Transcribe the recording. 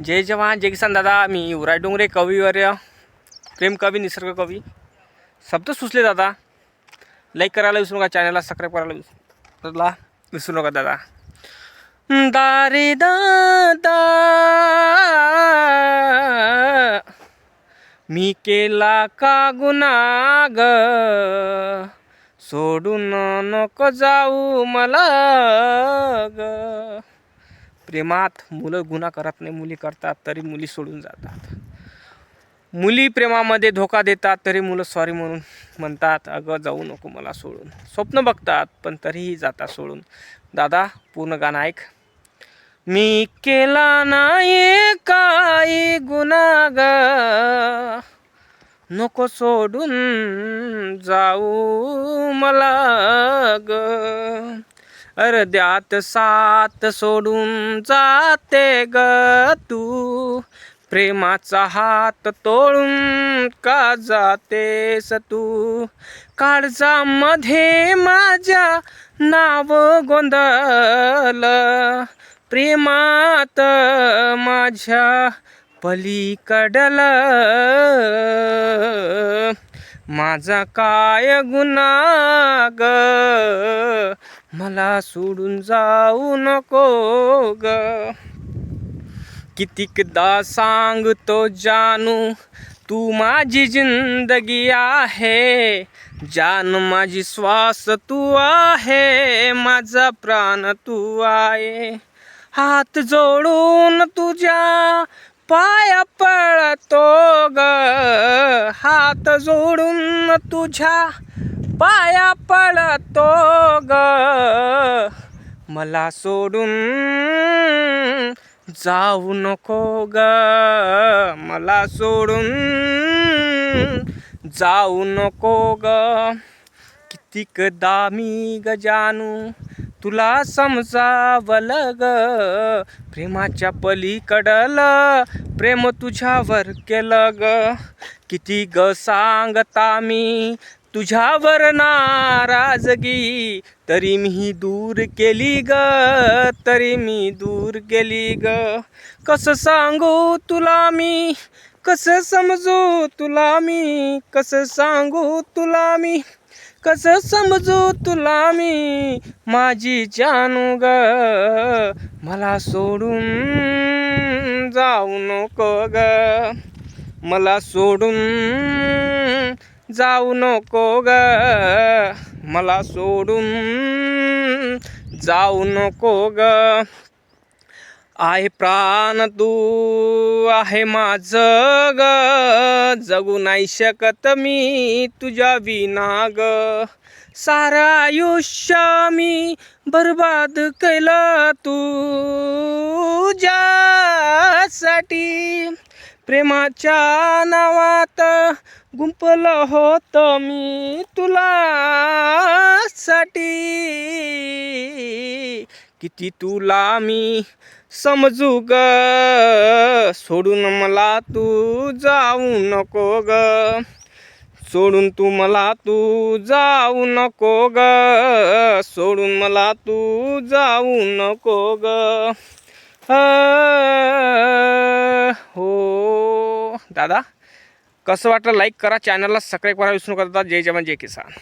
जय जवान, जय किसान दादा, मी युवराज डोंगरे, कविवर्य, प्रेम कवी, निसर्ग कवी। शब्द सुचले दादा। लाईक करायला विसरू नका चॅनलला सबस्क्राईब करायला विसरू ला विसरू नका दादा। दारे दादा। मी केला का गुन्हा ग सोडून नको जाऊ मला प्रेमात मुलं गुन्हा करत नाही मुली करतात तरी मुली सोडून जातात. मुली प्रेमामध्ये धोका देतात तरी मुलं सॉरी म्हणून म्हणतात अगं जाऊ नको मला सोडून. स्वप्न बघतात पण तरीही जातात सोडून. दादा पूर्ण गाणं ऐक. मी केला नाही काही गुन्हा ग नको सोडून जाऊ मला ग. अर्ध्यात साथ सोडून जाते ग तू. प्रेमाचा हात तोडून का जातेस तू? काळजामध्ये माझ्या नाव गोंधळ प्रेमात माझ्या पलीकडल. माझा काय गुन्हा ग? मला सोडून जाऊ नको ग. कितीकदा सांगतो जानू तू माझी जिंदगी आहे. जान माझी श्वास तू आहे माझा प्राण तू आहे. हात जोडून तुझ्या पाया पळतो ग. हात जोडून तुझ्या पाया पळतो ग. मला सोडून जाऊ नको ग. मला सोडून जाऊ नको ग. दामी ग जाणू तुला समजावलं ग. प्रेमाच्या पलीकडल प्रेम तुझ्यावर केलं ग. किती ग सांगता मी तुझ्यावर नाराजगी तरी मी दूर केली ग तरी मी दूर केली ग. कसं सांगू तुला मी? कसं समजू तुला मी? कसं सांगू तुला मी? कसं समजू तुला मी? माझी जानू ग मला सोडून जाऊ नको ग. मला सोडून जाऊ नको ग. मला सोडून जाऊ नको ग. आहे प्राण तू आहे माझ ग. जगू नाही शकत मी तुझ्या विना ग. सारा आयुष्य मी बर्बाद केलं तुझ्यासाठी प्रेमाच्या नावात गुंपलं होतं मी तुला साठी किती तुला मी समजू ग? सोडून मला तू जाऊ नको ग. सोडून तू मला तू जाऊ नको ग. सोडून मला तू जाऊ नको ग. हो. दादा? कसं वाटलं लाईक करा चॅनलला सबस्क्राईब करा विसरू करता जय जवान जय किसान.